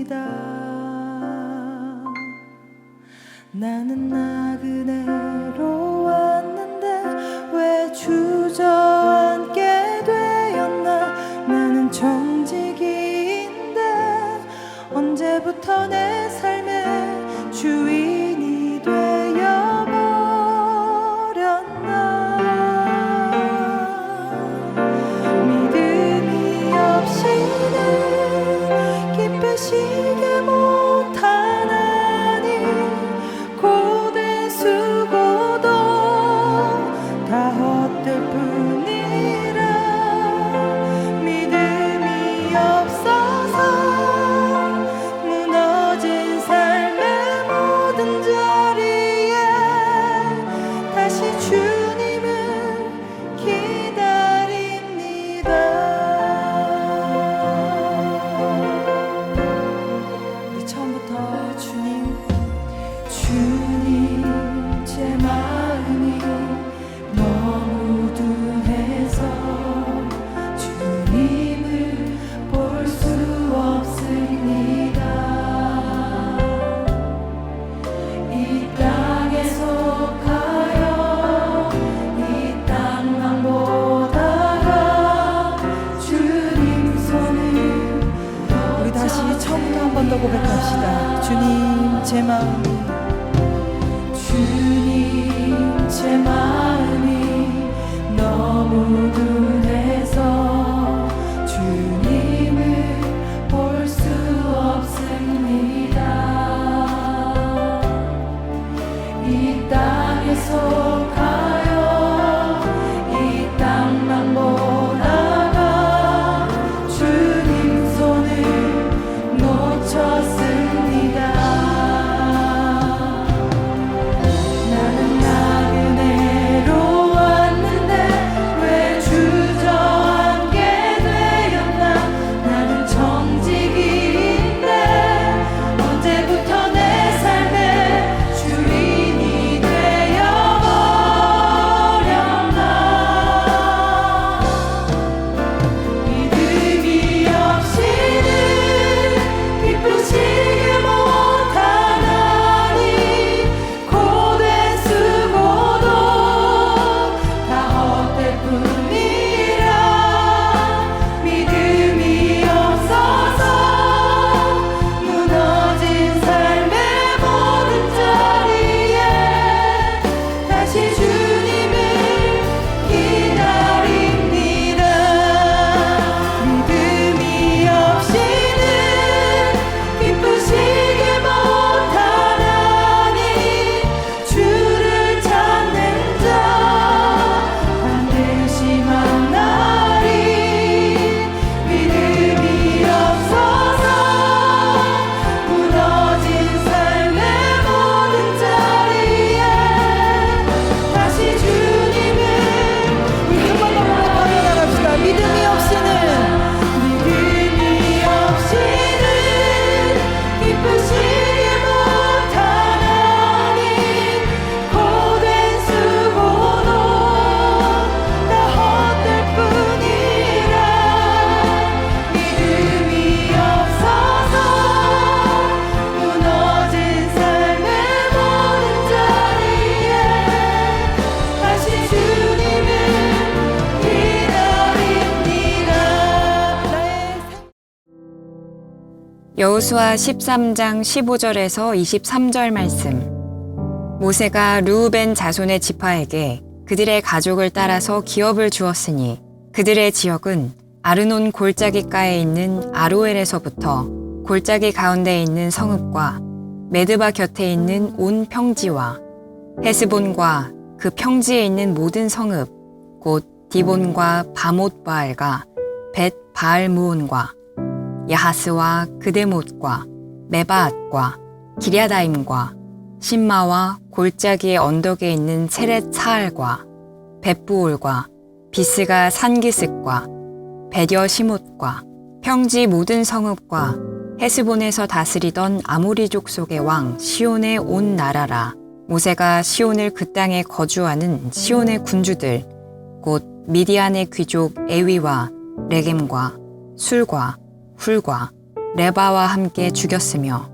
봅니다. 나는 나그네로 왔는데 왜 주저앉게 되었나? 나는 정직이인데 언제부터 내 주님 제 마음 여호수아 13장 15절에서 23절 말씀. 모세가 루우벤 자손의 지파에게 그들의 가족을 따라서 기업을 주었으니 그들의 지역은 아르논 골짜기가에 있는 아로엘에서부터 골짜기 가운데 있는 성읍과 메드바 곁에 있는 온 평지와 헤스본과 그 평지에 있는 모든 성읍 곧 디본과 바못바알과 벳 바알무온과 야하스와 그대못과 메바앗과 기랴다임과 신마와 골짜기의 언덕에 있는 체렛 차알과 벳부올과 비스가 산기슭과 베려 시못과 평지 모든 성읍과 헤스본에서 다스리던 아모리족 속의 왕 시온의 온 나라라. 모세가 시온을 그 땅에 거주하는 시온의 군주들 곧 미디안의 귀족 에위와 레겜과 술과 훌과 레바와 함께 죽였으며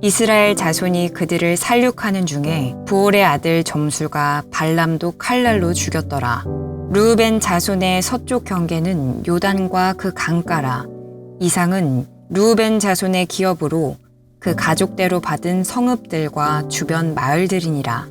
이스라엘 자손이 그들을 살육하는 중에 부올의 아들 점술과 발람도 칼날로 죽였더라. 루벤 자손의 서쪽 경계는 요단과 그 강가라. 이상은 루벤 자손의 기업으로 그 가족대로 받은 성읍들과 주변 마을들이니라.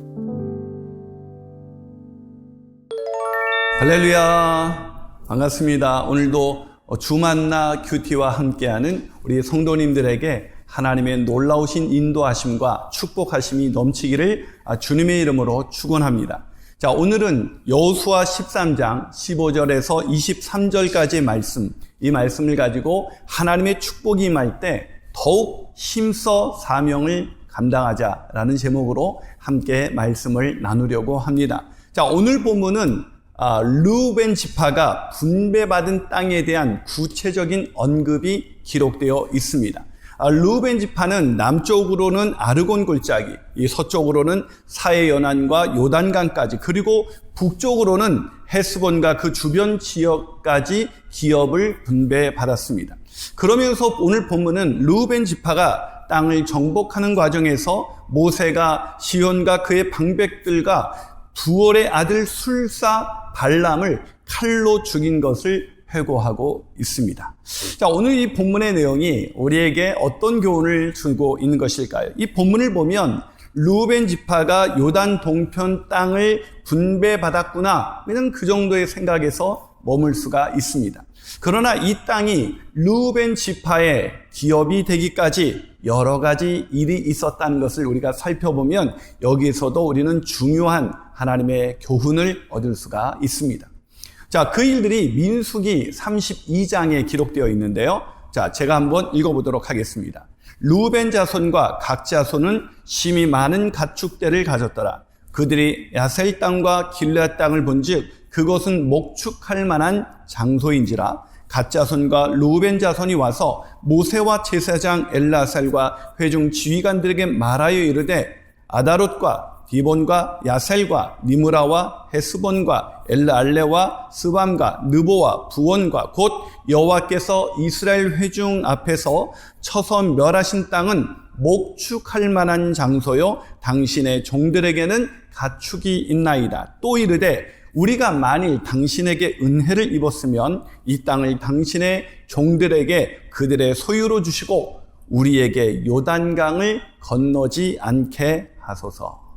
할렐루야. 반갑습니다. 오늘도 주만나 큐티와 함께하는 우리 성도님들에게 하나님의 놀라우신 인도하심과 축복하심이 넘치기를 주님의 이름으로 축원합니다. 자, 오늘은 여호수아 13장 15절에서 23절까지의 말씀, 이 말씀을 가지고 하나님의 축복이 임할 때 더욱 힘써 사명을 감당하자라는 제목으로 함께 말씀을 나누려고 합니다. 자, 오늘 본문은 아, 루벤 지파가 분배받은 땅에 대한 구체적인 언급이 기록되어 있습니다. 아, 루벤 지파는 남쪽으로는 아르곤 골짜기, 이 서쪽으로는 사해 연안과 요단강까지, 그리고 북쪽으로는 헤스본과 그 주변 지역까지 기업을 분배받았습니다. 그러면서 오늘 본문은 루벤 지파가 땅을 정복하는 과정에서 모세가 시온과 그의 방백들과 부월의 아들 술사 발람을 칼로 죽인 것을 회고하고 있습니다. 자, 오늘 이 본문의 내용이 우리에게 어떤 교훈을 주고 있는 것일까요? 이 본문을 보면 루벤 지파가 요단 동편 땅을 분배받았구나. 그냥 그 정도의 생각에서 머물 수가 있습니다. 그러나 이 땅이 루벤 지파의 기업이 되기까지 여러 가지 일이 있었다는 것을 우리가 살펴보면 여기에서도 우리는 중요한 하나님의 교훈을 얻을 수가 있습니다. 자, 그 일들이 민수기 32장에 기록되어 있는데요. 자, 제가 한번 읽어보도록 하겠습니다. 루벤 자손과 각 자손은 심히 많은 가축대를 가졌더라. 그들이 야셀 땅과 길앗 땅을 본즉 그것은 목축할 만한 장소인지라 갓 자손과 루벤 자손이 와서 모세와 제사장 엘라살과 회중 지휘관들에게 말하여 이르되 아다롯과 디본과 야셀과 니무라와 헤스본과 엘라알레와 스밤과 느보와 부원과 곧 여호와께서 이스라엘 회중 앞에서 쳐서 멸하신 땅은 목축할 만한 장소요 당신의 종들에게는 가축이 있나이다. 또 이르되 우리가 만일 당신에게 은혜를 입었으면 이 땅을 당신의 종들에게 그들의 소유로 주시고 우리에게 요단강을 건너지 않게 하소서.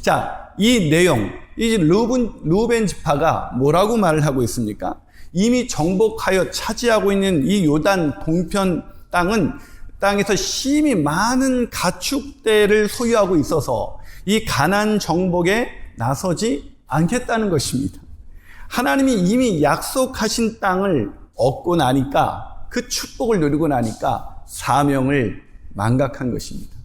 자, 이 내용, 이 루벤, 루벤 지파가 뭐라고 말을 하고 있습니까? 이미 정복하여 차지하고 있는 이 요단 동편 땅은 땅에서 심히 많은 가축대를 소유하고 있어서 이 가난 정복에 나서지 않겠다는 것입니다. 하나님이 이미 약속하신 땅을 얻고 나니까 그 축복을 누리고 나니까 사명을 망각한 것입니다.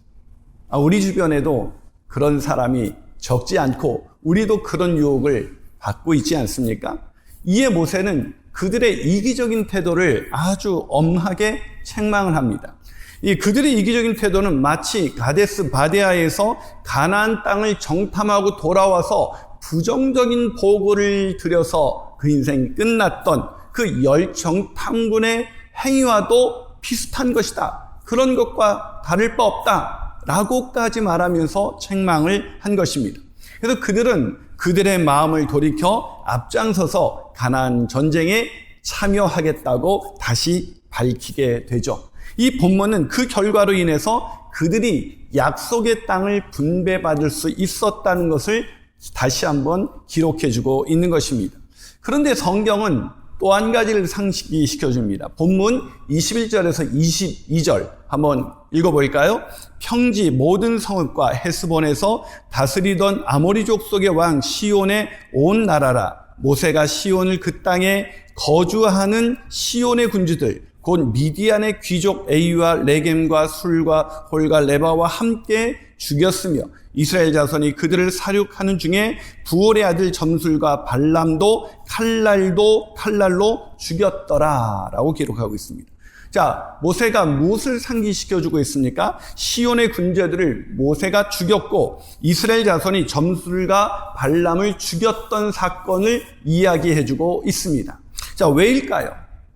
아, 우리 주변에도 그런 사람이 적지 않고 우리도 그런 유혹을 받고 있지 않습니까? 이에 모세는 그들의 이기적인 태도를 아주 엄하게 책망을 합니다. 이 그들의 이기적인 태도는 마치 가데스 바데아에서 가나안 땅을 정탐하고 돌아와서 부정적인 보고를 들여서 그 인생이 끝났던 그 열정 탐군의 행위와도 비슷한 것이다. 그런 것과 다를 바 없다. 라고까지 말하면서 책망을 한 것입니다. 그래서 그들은 그들의 마음을 돌이켜 앞장서서 가나안 전쟁에 참여하겠다고 다시 밝히게 되죠. 이 본문은 그 결과로 인해서 그들이 약속의 땅을 분배받을 수 있었다는 것을 다시 한번 기록해 주고 있는 것입니다. 그런데 성경은 또 한 가지를 상기시켜 줍니다. 본문 21절에서 22절 한번 읽어볼까요? 평지 모든 성읍과 헤스본에서 다스리던 아모리 족속의 왕 시온의 온 나라라 모세가 시온을 그 땅에 거주하는 시온의 군주들 곧 미디안의 귀족 에이와 레겜과 술과 홀과 레바와 함께 죽였으며 이스라엘 자손이 그들을 사륙하는 중에 부올의 아들 점술과 발람도 칼날도 칼날로 죽였더라라고 기록하고 있습니다. 자, 모세가 무엇을 상기시켜주고 있습니까? 시온의 군대들을 모세가 죽였고 이스라엘 자손이 점술과 발람을 죽였던 사건을 이야기해주고 있습니다. 자, 왜일까요?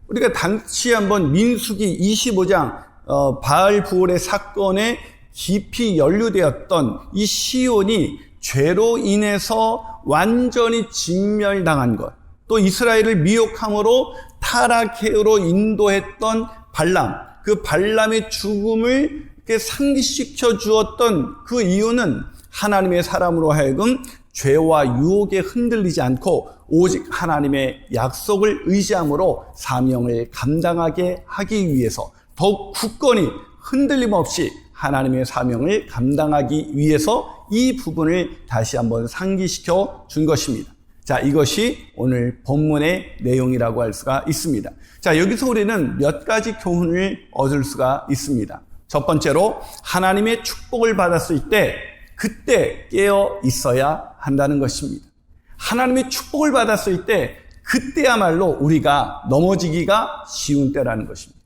우리가 당시 한번 민수기 25장 어, 바알 부올의 사건에 깊이 연루되었던 이 시온이 죄로 인해서 완전히 진멸당한 것, 또 이스라엘을 미혹함으로 타락해로 인도했던 발람, 그 발람의 죽음을 상기시켜 주었던 그 이유는 하나님의 사람으로 하여금 죄와 유혹에 흔들리지 않고 오직 하나님의 약속을 의지함으로 사명을 감당하게 하기 위해서 더욱 굳건히 흔들림 없이 하나님의 사명을 감당하기 위해서 이 부분을 다시 한번 상기시켜 준 것입니다. 자, 이것이 오늘 본문의 내용이라고 할 수가 있습니다. 자, 여기서 우리는 몇 가지 교훈을 얻을 수가 있습니다. 첫 번째로 하나님의 축복을 받았을 때 그때 깨어 있어야 한다는 것입니다. 하나님의 축복을 받았을 때 그때야말로 우리가 넘어지기가 쉬운 때라는 것입니다.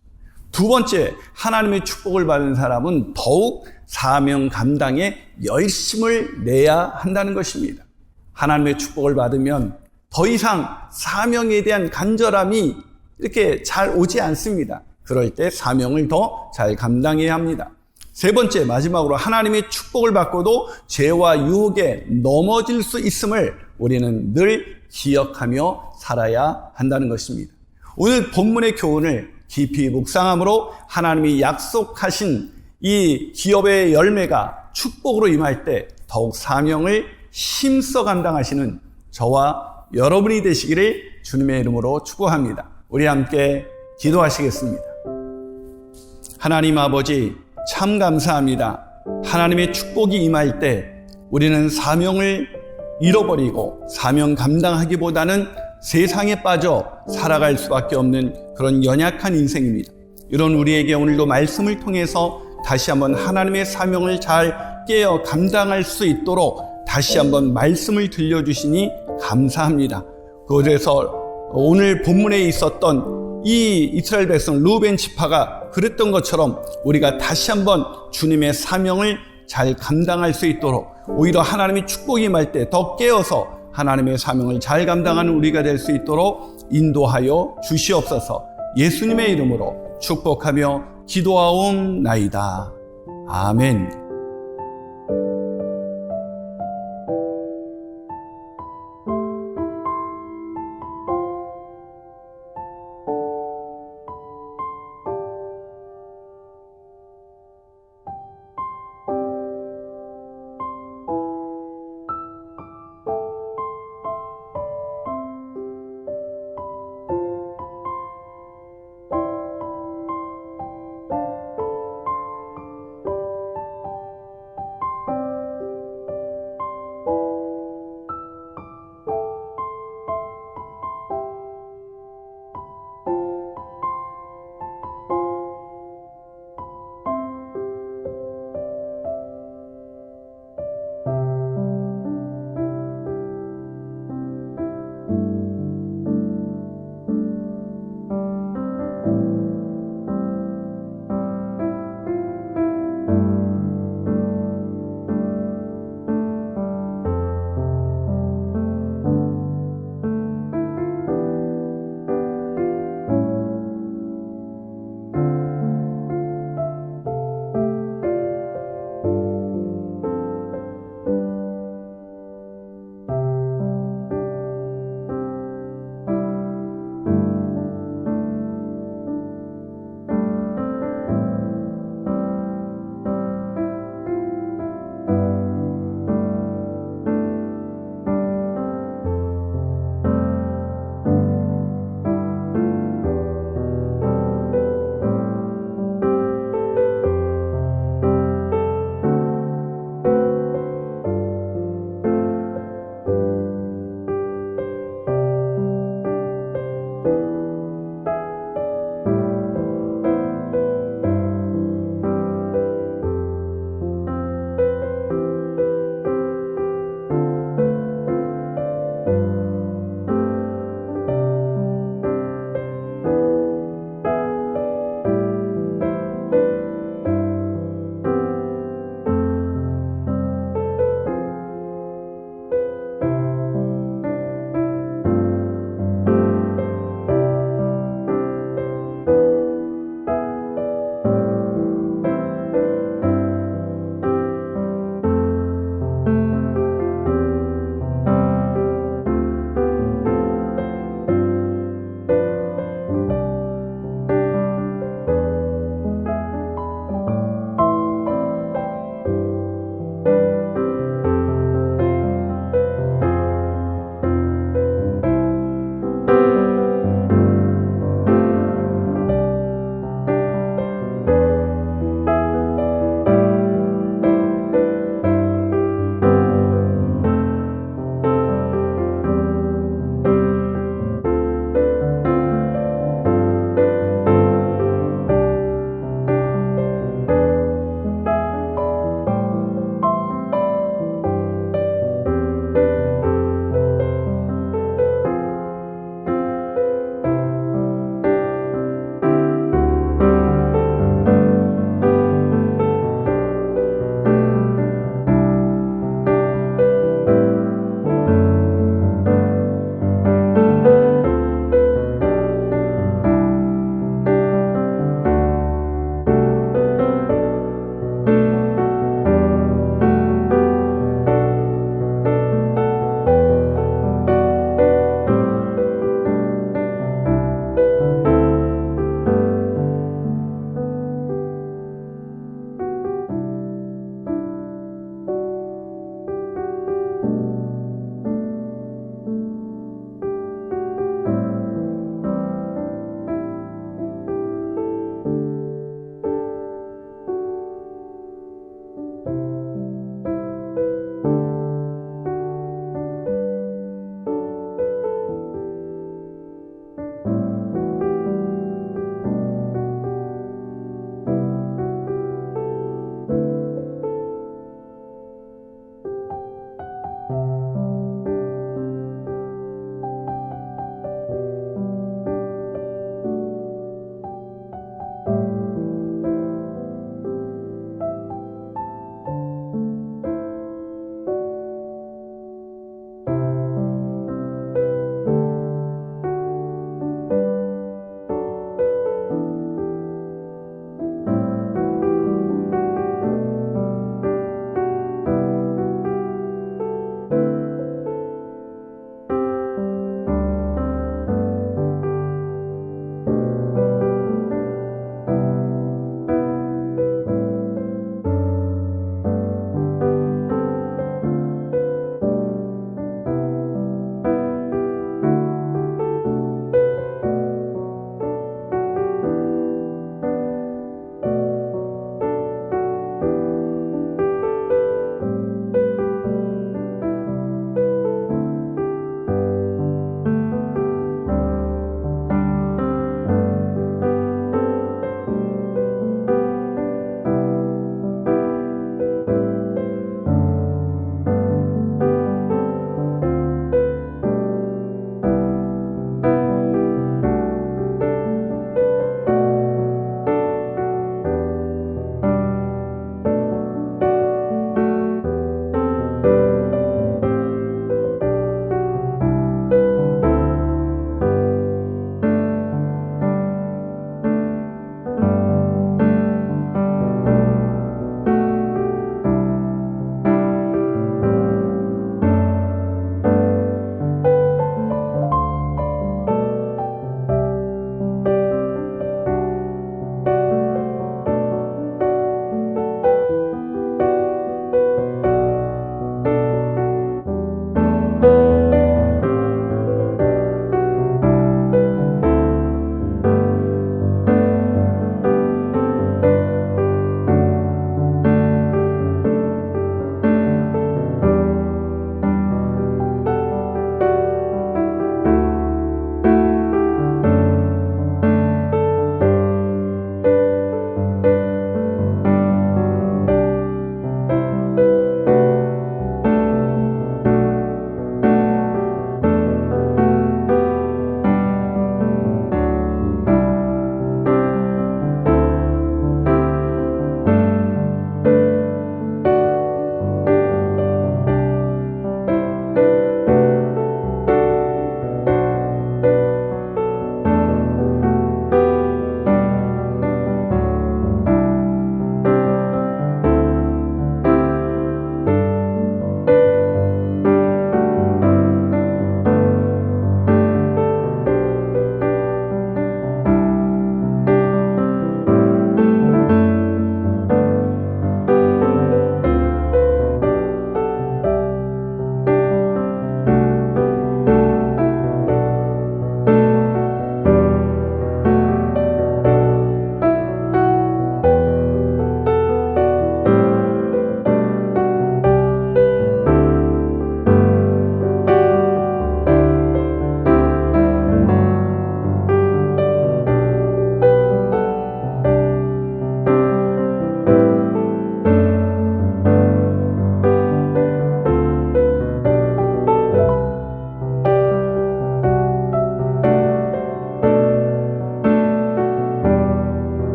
두 번째, 하나님의 축복을 받은 사람은 더욱 사명 감당에 열심을 내야 한다는 것입니다. 하나님의 축복을 받으면 더 이상 사명에 대한 간절함이 이렇게 잘 오지 않습니다. 그럴 때 사명을 더 잘 감당해야 합니다. 세 번째, 마지막으로 하나님의 축복을 받고도 죄와 유혹에 넘어질 수 있음을 우리는 늘 기억하며 살아야 한다는 것입니다. 오늘 본문의 교훈을 깊이 묵상함으로 하나님이 약속하신 이 기업의 열매가 축복으로 임할 때 더욱 사명을 힘써 감당하시는 저와 여러분이 되시기를 주님의 이름으로 축복합니다. 우리 함께 기도하시겠습니다. 하나님 아버지 참 감사합니다. 하나님의 축복이 임할 때 우리는 사명을 잃어버리고 사명 감당하기보다는 세상에 빠져 살아갈 수밖에 없는 그런 연약한 인생입니다. 이런 우리에게 오늘도 말씀을 통해서 다시 한번 하나님의 사명을 잘 깨어 감당할 수 있도록 다시 한번 말씀을 들려주시니 감사합니다. 그래서 오늘 본문에 있었던 이 이스라엘 백성 루벤 지파가 그랬던 것처럼 우리가 다시 한번 주님의 사명을 잘 감당할 수 있도록 오히려 하나님의 축복이 임할 때더 깨어서 하나님의 사명을 잘 감당하는 우리가 될 수 있도록 인도하여 주시옵소서 예수님의 이름으로 축복하며 기도하옵나이다. 아멘.